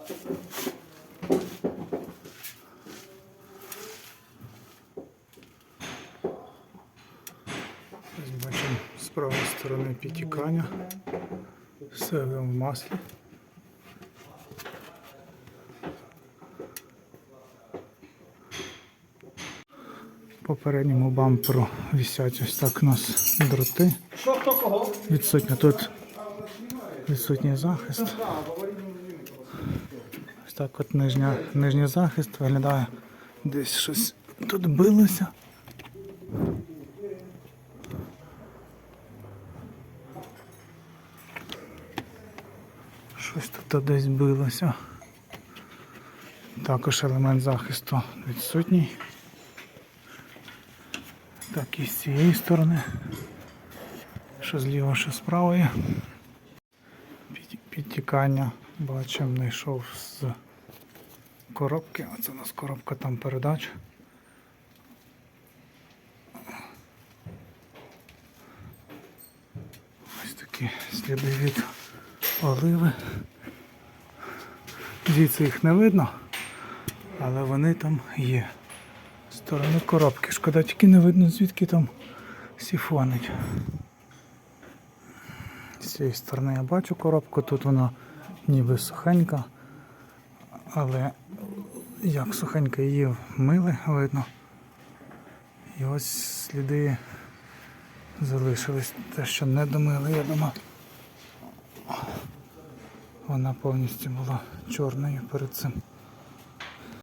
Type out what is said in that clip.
Ось з правої сторони підтікання. Все в маслі. Попередньому бамперу висять ось так у нас дроти. Відсутня тут відсутній захист. Ось так от нижня, нижній захист виглядає. Десь щось тут билося. Щось тут десь билося. Також елемент захисту відсутній. Так і з цієї сторони. Що зліва, що з правої. Підтікання. Бачимо, знайшов з коробки. Оце у нас коробка там передач. Ось такі сліди від оливи. Звідси їх не видно, але вони там є. З сторони коробки. Шкода, тільки не видно, звідки там сіфонить. З цієї сторони я бачу коробку, тут вона ніби сухенька, але як сухенька її мили, видно. І ось сліди залишились. Те, що не домили, я думаю. Вона повністю була чорною перед цим.